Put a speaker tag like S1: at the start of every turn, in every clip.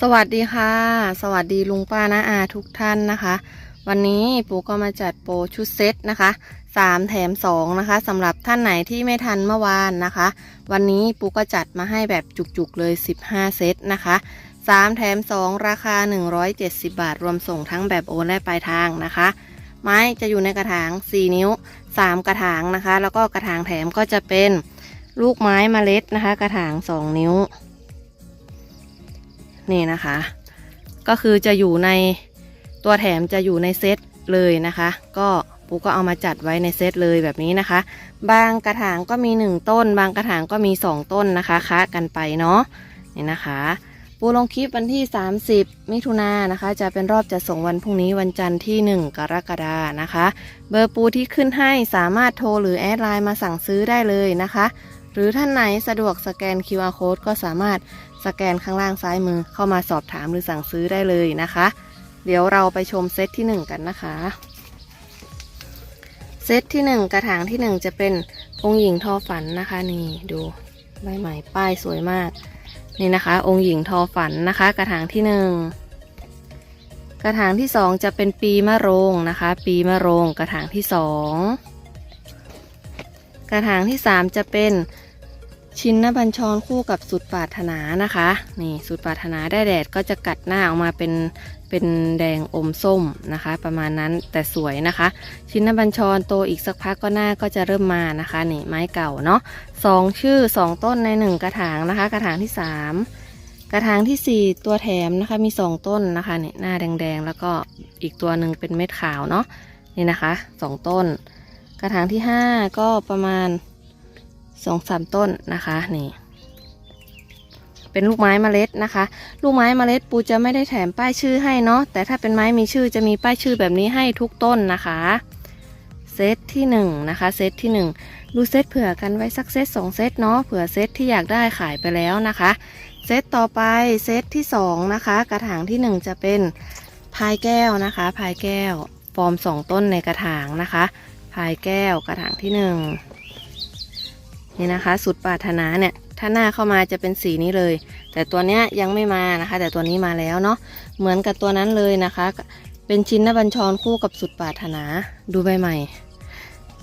S1: สวัสดีค่ะ สวัสดีลุงป้าน้าอาทุกท่านนะคะ วันนี้ปูก็มาจัดโปรชุดเซตนะคะสามแถมสองนะคะสำหรับท่านไหนที่ไม่ทันเมื่อวานนะคะ วันนี้ปูก็จัดมาให้แบบจุกๆเลย 15 เซตนะคะสามแถมสองราคา 170 บาท รวมส่งทั้งแบบโอนและปลายทางนะคะ ไม้จะอยู่ในกระถาง 4 นิ้ว 3 กระถางนะคะ แล้วก็กระถางแถมก็จะเป็นลูกไม้เมล็ดนะคะ กระถาง 2 นิ้ว นี่นะคะ ก็คือจะอยู่ในตัวแถมจะอยู่ในเซตเลยนะคะ ก็ปูก็เอามาจัดไว้ในเซตเลยแบบนี้นะคะ บางกระถางก็มี 1 ต้น บางกระถางก็มี 2 ต้นนะคะคะกันไปเนาะนี่นะคะ ปูลงคลิปวันที่ 30 มิถุนายนนะคะ จะเป็นรอบจะส่งวันพรุ่งนี้วันจันทร์ที่ 1 กรกฎานะคะ เบอร์ปูที่ขึ้นให้สามารถโทรหรือแอดไลน์มาสั่งซื้อได้เลยนะคะ หรือท่านไหนสะดวกสแกน QR code ก็สามารถ สแกนข้างล่างซ้ายมือเข้ามาสอบถามหรือสั่งซื้อได้เลยนะคะ เดี๋ยวเราไปชมเซตที่ 1 กันนะคะ เซตที่ 1 กระถางที่ 1 จะเป็นองค์หญิงทอฝันนะคะ นี่ดูใบใหม่ป้ายสวยมาก นี่นะคะ องค์หญิงทอฝันนะคะ กระถางที่ 1 กระถางที่ 2 จะเป็นปีมะโรงนะคะ ปีมะโรงกระถางที่ 2 กระถางที่ 3 จะเป็น ชิ้นหน้าบัญชรคู่กับสุดปรารถนานะคะ นี่สุดปรารถนาได้แดดก็จะกัดหน้าออกมาเป็นเป็นแดงอมส้มนะคะ ประมาณนั้นแต่สวยนะคะ ชิ้นหน้าบัญชรโตอีกสักพักก็หน้าก็จะเริ่มมานะคะนี่ไม้เก่าเนาะสองชื่อสองต้นในหนึ่งกระถางนะคะ กระถางที่สามกระถางที่สี่ตัวแถมนะคะมีสองต้นนะคะนี่หน้าแดงๆ แล้วก็อีกตัวหนึ่งเป็นเม็ดขาวเนาะนี่นะคะสองต้น กระถางที่ห้าก็ประมาณ สองสามต้นนะคะนี่ เป็นลูกไม้เมล็ดนะคะ ลูกไม้เมล็ดปูจะไม่ได้แถมป้ายชื่อให้เนาะแต่ถ้าเป็นไม้มีชื่อจะมีป้ายชื่อแบบนี้ให้ทุกต้นนะคะเซตที่หนึ่งนะคะเซตที่หนึ่งดูเซตเผื่อกันไว้สักเซตสองเซตเนาะเผื่อเซตที่อยากได้ขายไปแล้วนะคะเซตต่อไปเซตที่สองนะคะกระถางที่หนึ่งจะเป็นพายแก้วนะคะพายแก้ว ฟอร์มสองต้นในกระถางนะคะพายแก้วกระถางที่ห นี่นะคะ สุดปรารถนาเนี่ย ถ้าหน้าเข้ามาจะเป็นสีนี้เลย แต่ตัวเนี้ยยังไม่มานะคะ แต่ตัวนี้มาแล้วเนาะเหมือนกับตัวนั้นเลยนะคะ เป็นชิ้นนบัญชรคู่กับสุดปรารถนาดูใบใหม่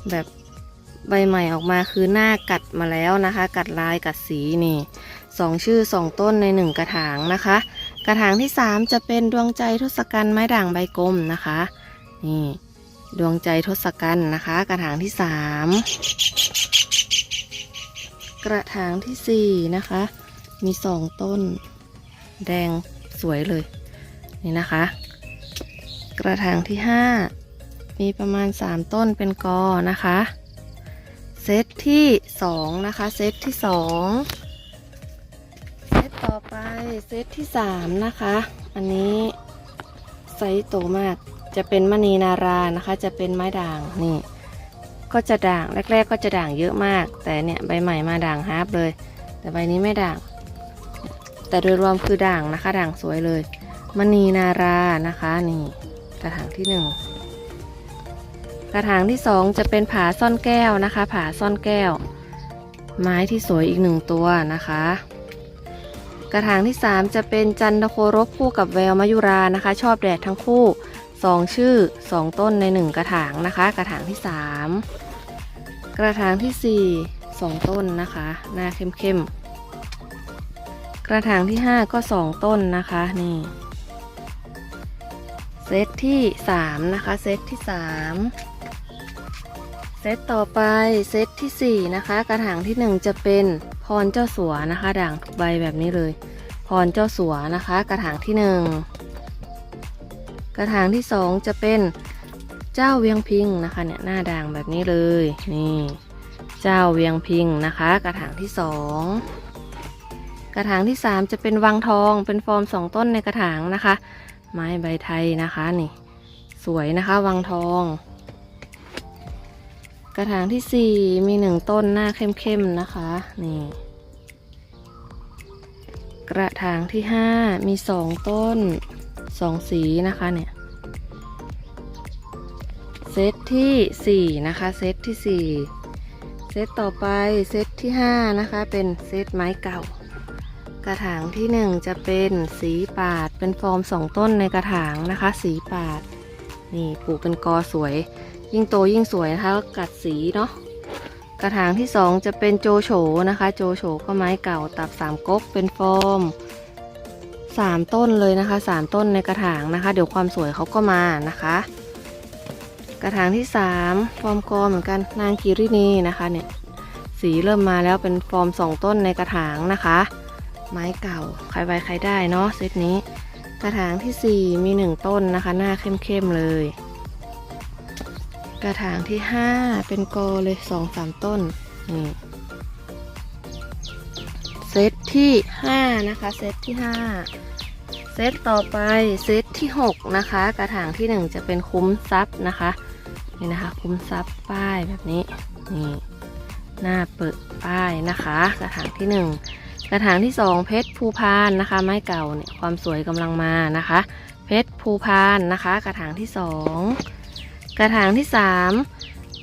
S1: แบบใบใหม่ออกมาคือหน้ากัดมาแล้วนะคะ กัดลายกัดสีนี่สองชื่อสองต้นในหนึ่งกระถางนะคะ กระถางที่สามจะเป็นดวงใจทศกัณฐ์ไม้ด่างใบกลมนะคะ นี่ ดวงใจทศกัณฐ์นะคะ กระถางที่สาม กระถางที่สี่นะคะ มีสองต้น แดงสวยเลย นี่นะคะ กระถางที่ห้ามีประมาณสามต้นเป็นกอนะคะ เซตที่สองนะคะ เซตที่สองเซตต่อไปเซตที่สามนะคะ อันนี้ไซส์โตมากจะเป็นมณีนารานะคะ จะเป็นไม้ด่างนี่ ก็จะด่างแรก ๆ ก็จะด่างเยอะมาก แต่เนี่ยใบใหม่มาด่างฮาร์ปเลย แต่ใบนี้ไม่ด่าง แต่โดยรวมคือด่างนะคะ ด่างสวยเลยมณีนารานะคะนี่กระถางที่หนึ่งกระถางที่สองจะเป็นผาซ่อนแก้วนะคะผาซ่อนแก้ว ไม้ที่สวยอีกหนึ่งตัวนะคะ กระถางที่สามจะเป็นจันทโครบคู่กับแววมายุรานะคะ ชอบแดดทั้งคู่สองชื่อสองต้นในหนึ่งกระถางนะคะ กระถางที่สาม กระถางที่สี่สองต้นนะคะ หน้าเข้มๆ กระถางที่ห้าก็สองต้นนะคะ นี่ เซตที่สามนะคะ เซตที่สามเซตต่อไป เซตที่สี่นะคะ กระถางที่หนึ่งจะเป็นพรเจ้าสัวนะคะ ด่างใบแบบนี้เลย พรเจ้าสัวนะคะ กระถางที่หนึ่งกระถางที่สองจะเป็น เจ้าเวียงพิงนะคะเนี่ยหน้าด่างแบบนี้เลยนี่เจ้าเวียงพิงนะคะ กระถางที่สองกระถางที่สามจะเป็นวังทองเป็นฟอร์มสองต้นในกระถางนะคะ ไม้ใบไทยนะคะนี่ สวยนะคะวังทอง กระถางที่สี่มีหนึ่งต้นหน้าเข้มๆนะคะนี่กระถางที่ห้ามีสองต้นสองสีนะคะเนี่ย เซตที่สี่นะคะเซตที่สี่เซตต่อไปเซตที่ห้านะคะ เป็นเซตไม้เก่า กระถางที่หนึ่งจะเป็นสีปาดเป็นฟอร์มสองต้นในกระถางนะคะ สีปาด นี่ปลูกเป็นกอสวย ยิ่งโตยิ่งสวยนะคะกัดสีเนาะกระถางที่สองจะเป็นโจโฉนะคะ โจโฉก็ไม้เก่าตับสามก๊กเป็นฟอร์มสามต้นเลยนะคะสามต้นในกระถางนะคะ เดี๋ยวความสวยเขาก็มานะคะ กระถางที่สามฟอร์มกอเหมือนกันนางกิรินีนะคะเนี่ยสีเริ่มมาแล้วเป็นฟอร์มสองต้นในกระถางนะคะ ไม้เก่าใครไว้ใครได้เนาะเซตนี้ กระถางที่สี่มีหนึ่งต้นนะคะ หน้าเข้มๆเลย กระถางที่ห้าเป็นกอเลยสองสามต้นนี่เซตที่ห้านะคะเซตที่ห้าเซตต่อไปเซตที่หกนะคะ กระถางที่หนึ่งจะเป็นคุ้มซับนะคะ นี่นะคะ คุ้มซับป้ายแบบนี้นี่หน้าเปิดป้ายนะคะ กระถางที่หนึ่งกระถางที่สองเพชรภูพานนะคะ ไม้เก่าเนี่ยความสวยกำลังมานะคะ เพชรภูพานนะคะ กระถางที่สองกระถางที่สาม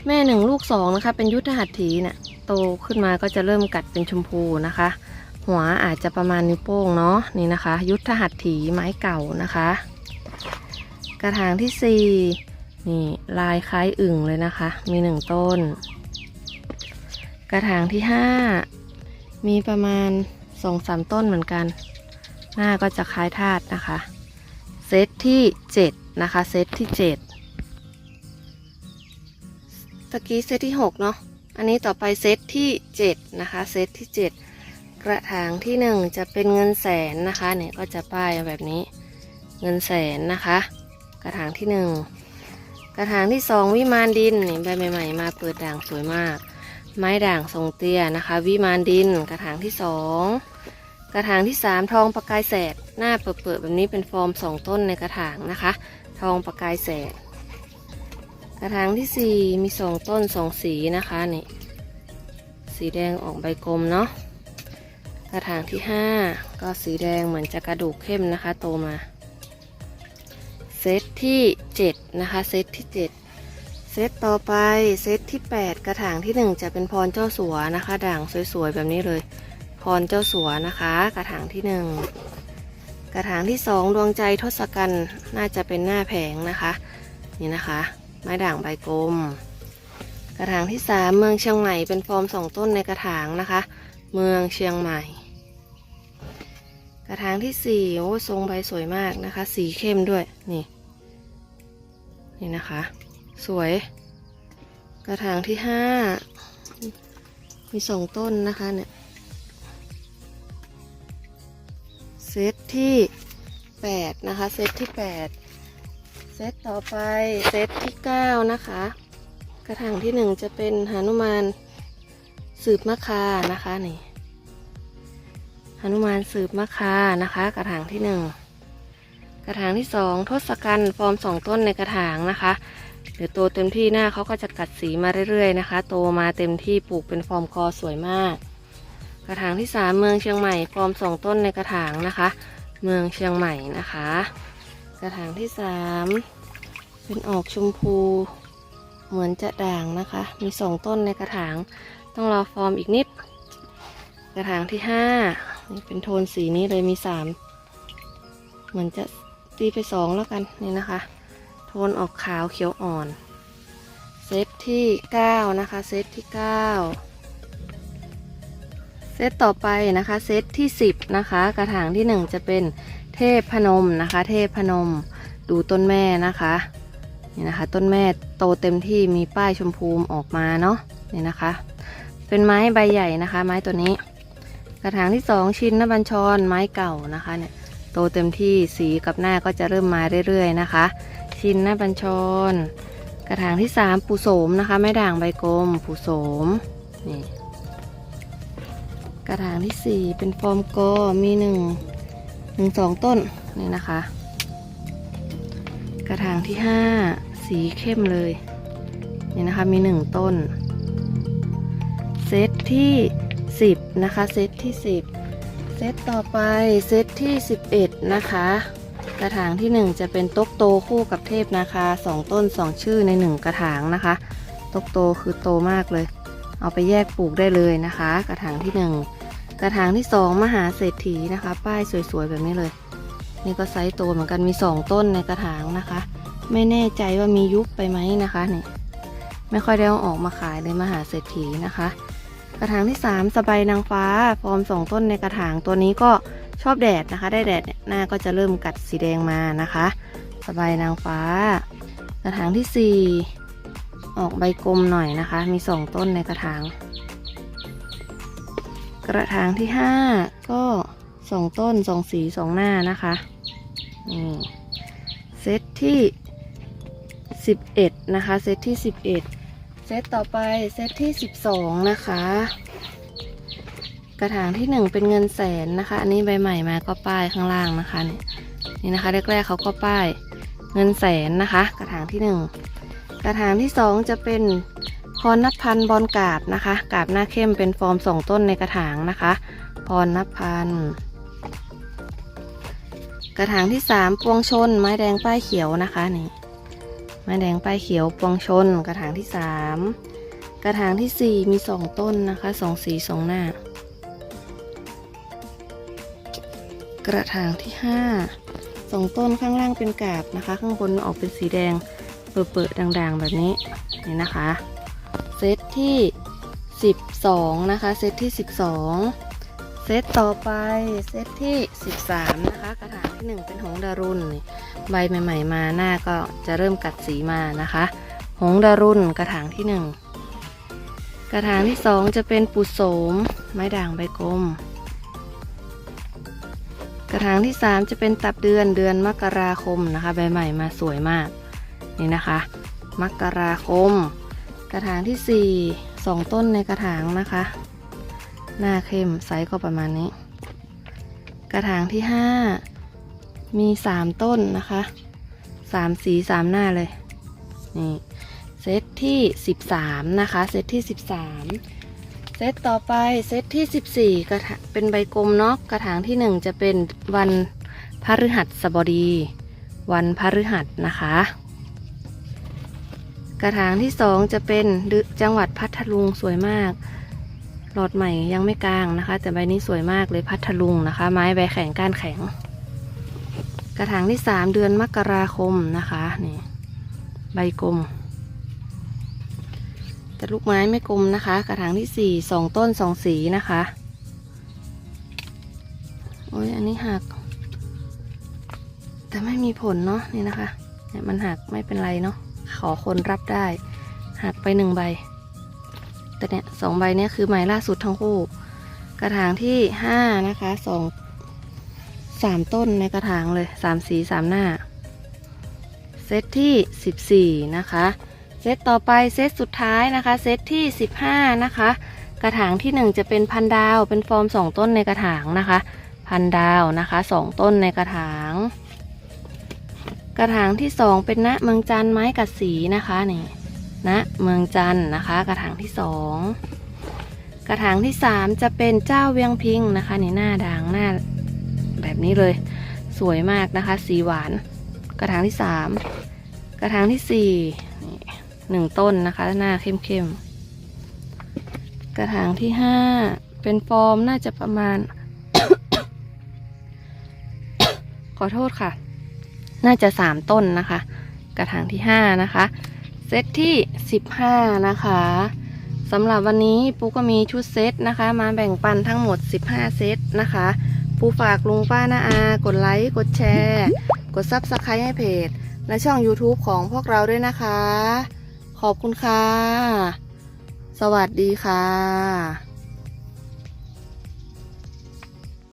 S1: แม่หนึ่งลูกสองนะคะ เป็นยุทธหัตถีเนี่ยโตขึ้นมาก็จะเริ่มกัดเป็นชมพูนะคะ หัวอาจจะประมาณนิ้วโป้งเนาะนี่นะคะ ยุทธหัตถีไม้เก่านะคะ กระถางที่สี่ นี่ลายคล้ายอึ่งเลยนะคะ มีหนึ่งต้น กระถางที่ห้ามีประมาณสองสามต้นเหมือนกัน หน้าก็จะคล้ายธาตุนะคะ เซตที่เจ็ดนะคะเซตที่เจ็ดตะกี้เซตที่หกเนาะอันนี้ต่อไปเซตที่เจ็ดนะคะเซตที่เจ็ดกระถางที่หนึ่งจะเป็นเงินแสนนะคะเนี่ยก็จะป้ายแบบนี้เงินแสนนะคะ กระถางที่หนึ่ง กระถางที่สองวิมานดินนี่ใบใหม่ ๆ มาเปิดด่างสวยมาก ไม้ด่างทรงเตี้ยนะคะ วิมานดิน กระถางที่สองกระถางที่สามทองประกายแสด หน้าเปิดๆแบบนี้เป็นฟอร์มสองต้นในกระถางนะคะ ทองประกายแสด กระถางที่สี่มีสองต้นสองสีนะคะนี่สีแดงออกใบกลมเนาะกระถางที่ห้าก็สีแดงเหมือนจะกระดูกเข้มนะคะ โตมา เซตที่เจ็ดนะคะ เซตที่เจ็ดเซตต่อไปเซตที่แปดกระถางที่หนึ่งจะเป็นพรเจ้าสัวนะคะ ด่างสวยๆ แบบนี้เลย พรเจ้าสัวนะคะ กระถางที่หนึ่งกระถางที่สองดวงใจทศกัณฐ์น่าจะเป็นหน้าแผงนะคะ นี่นะคะ ไม้ด่างใบกลม กระถางที่สามเมืองเชียงใหม่เป็นฟอร์มสองต้นในกระถางนะคะ เมืองเชียงใหม่ กระถางที่สี่โอ้ทรงใบสวยมากนะคะ สีเข้มด้วยนี่ นี่นะคะ สวย กระถางที่ห้ามีสองต้นนะคะเนี่ยเซตที่แปดนะคะ เซตที่แปดเซตต่อไปเซตที่เก้านะคะ กระถางที่หนึ่งจะเป็นหานุมานสืบมะคานะคะนี่ หนุมานสืบมะคานะคะ กระถางที่หนึ่งกระถางที่สองทศกัณฐ์ฟอร์มสองต้นในกระถางนะคะเดี๋ยวโตเต็มที่หน้าเขาก็จะกัดสีมาเรื่อยๆนะคะ โตมาเต็มที่ปลูกเป็นฟอร์มกอสวยมาก กระถางที่สามเมืองเชียงใหม่ฟอร์มสองต้นในกระถางนะคะ เมืองเชียงใหม่นะคะ กระถางที่สามเป็นออกชมพูเหมือนจะด่างนะคะ มีสองต้นในกระถาง ต้องรอฟอร์มอีกนิด กระถางที่ห้า นี่เป็นโทนสีนี้เลยมีสามเหมือนจะตีไปสองแล้วกันนี่นะคะ โทนออกขาวเขียวอ่อน เซตที่เก้านะคะเซตที่เก้าเซตต่อไปนะคะเซตที่สิบนะคะกระถางที่หนึ่งจะเป็นเทพพนมนะคะ เทพพนมดูต้นแม่นะคะนี่นะคะ ต้นแม่โตเต็มที่มีป้ายชมพูออกมาเนาะนี่นะคะ เป็นไม้ใบใหญ่นะคะ ไม้ตัวนี้ กระถางที่สองชินนบัญชรไม้เก่านะคะเนี่ยโตเต็มที่สีกับหน้าก็จะเริ่มมาเรื่อยๆนะคะ ชินนบัญชร กระถางที่สามปูโสมนะคะไม้ด่างใบกลมปูโสมนี่กระถางที่สี่เป็นฟอร์มกอมีหนึ่งหนึ่งสองต้นนี่นะคะ กระถางที่ห้าสีเข้มเลยนี่นะคะมีหนึ่งต้น เซตที่ สิบนะคะ เซตที่สิบเซตต่อไปเซตที่สิบเอ็ดนะคะ กระถางที่หนึ่งจะเป็นตกโตคู่กับเทพนาคาสองต้นสองชื่อในหนึ่งกระถางนะคะ ตกโตคือโตมากเลย เอาไปแยกปลูกได้เลยนะคะ กระถางที่หนึ่งกระถางที่สองมหาเศรษฐีนะคะ ป้ายสวยๆ แบบนี้เลย นี่ก็ไซส์โตเหมือนกันมีสองต้นในกระถางนะคะ ไม่แน่ใจว่ามียุบไปไหมนะคะนี่ไม่ค่อยได้เอาออกมาขายเลยมหาเศรษฐีนะคะ กระถางที่ 3 สบายนางฟ้า ฟอร์มสองต้นในกระถางตัวนี้ก็ชอบแดดนะคะ ได้แดดเนี่ยหน้าก็จะเริ่มกัดสีแดงมานะคะ สบายนางฟ้า กระถางที่ 4 ออกใบกลมหน่อยนะคะ มี 2 ต้นในกระถาง กระถางที่ 5 ก็ 2 ต้น 2 สี 2 หน้านะคะนี่เซตที่ 11 นะคะ เซตที่ 11 เซตต่อไปเซตที่ 12 นะคะ กระถางที่ 1 เป็นเงินแสนนะคะ อันนี้ใบใหม่มาก็ป้ายข้างล่างนะคะนี่นี่นะคะแรกๆเขาก็ป้ายเงินแสนนะคะ กระถางที่ 1 กระถางที่ 2 จะเป็นพรนับพันบอลกาบนะคะกาบหน้าเข้มเป็นฟอร์มสองต้นในกระถางนะคะพรนับพันกระถางที่ 3 ปวงชนไม้แดงป้ายเขียวนะคะนี่ ม้แดงป้ายเขียวปวงชน กระถางที่ 3 กระถางทีสี่4 มี 2 ต้นนะคะสองสีสองหน้า กระถางที่ 5 2 ต้นข้างล่างเป็นกาบนะคะ ข้างบนออกเป็นสีแดงเปิดๆด่างๆ แบบนี้นี่นะคะ เซตที่ 12 นะคะ เซตที่ 12 เซตต่อไป เซตที่ 13 นะคะกระถาง ที่1เป็นหงดารุนใบใหม่ ๆ มาหน้าก็จะเริ่มกัดสีมานะคะ หงดารุณกระถางที่1กระถางที่2จะเป็นปุโสม ไม้ด่างใบกลม กระถางที่3จะเป็นตับเดือนเดือนมกราคมนะคะ ใบใหม่มาสวยมากนี่นะคะ มกราคม กระถางที่4 2ต้นในกระถางนะคะ หน้าเข้มไซส์ก็ประมาณนี้ กระถางที่5 มี3ต้นนะคะ3สี3หน้าเลย นี่ เซตที่13นะคะ เซตที่13เซตต่อไปเซตที่14กระถางเป็นใบกลมเนาะกระถางที่1จะเป็นวันพฤหัสบดี วันพฤหัสนะคะ กระถางที่2จะเป็นจังหวัดพัทลุงสวยมาก หลอดใหม่ยังไม่กลางนะคะ แต่ใบนี้สวยมากเลยพัทลุงนะคะ ไม้ใบแข็งก้านแข็ง กระถางที่3เดือนมกราคมนะคะนี่ใบกลมแต่ลูกไม้ไม่กลมนะคะ กระถางที่4 2ต้น2สีนะคะโอ้ยอันนี้หัก แต่ไม่มีผลเนาะนี่นะคะเนี่ยมันหักไม่เป็นไรเนาะขอคนรับได้ หักไปหนึ่งใบ แต่เนี่ยสองใบเนี่ยคือใหม่ล่าสุดทั้งคู่ กระถางที่ห้านะคะสอง สามต้นในกระถางเลยสามสีสามหน้า เซตที่สิบสี่นะคะ เซตต่อไปเซตสุดท้ายนะคะ เซตที่สิบห้านะคะ กระถางที่หนึ่งจะเป็นพันดาว เป็นฟอร์มสองต้นในกระถางนะคะ พันดาวนะคะสองต้นในกระถาง กระถางที่สองเป็นณเมืองจันทร์ไม้กัดสีนะคะนี่ณเมืองจันทร์นะคะ กระถางที่สองกระถางที่สามจะเป็นเจ้าเวียงพิงนะคะนี่หน้าด่างหน้า แบบนี้เลย สวยมากนะคะ สีหวาน กระถางที่สามกระถางที่สี่หนึ่งต้นนะคะ หน้าเข้มๆกระถางที่ห้าเป็นฟอร์มน่าจะประมาณ ขอโทษค่ะ น่าจะ3ต้นนะคะ กระถางที่5นะคะเซตที่ 15 นะคะสำหรับวันนี้ปูก็มีชุดเซตนะคะ มาแบ่งปันทั้งหมด 15 เซตนะคะ ปูฝากลุงป้านาอา กดไลค์ กดแชร์ กดซับสไครต์ให้เพจ และช่อง YouTube ของพวกเราด้วยนะคะ ขอบคุณค่ะ สวัสดีค่ะ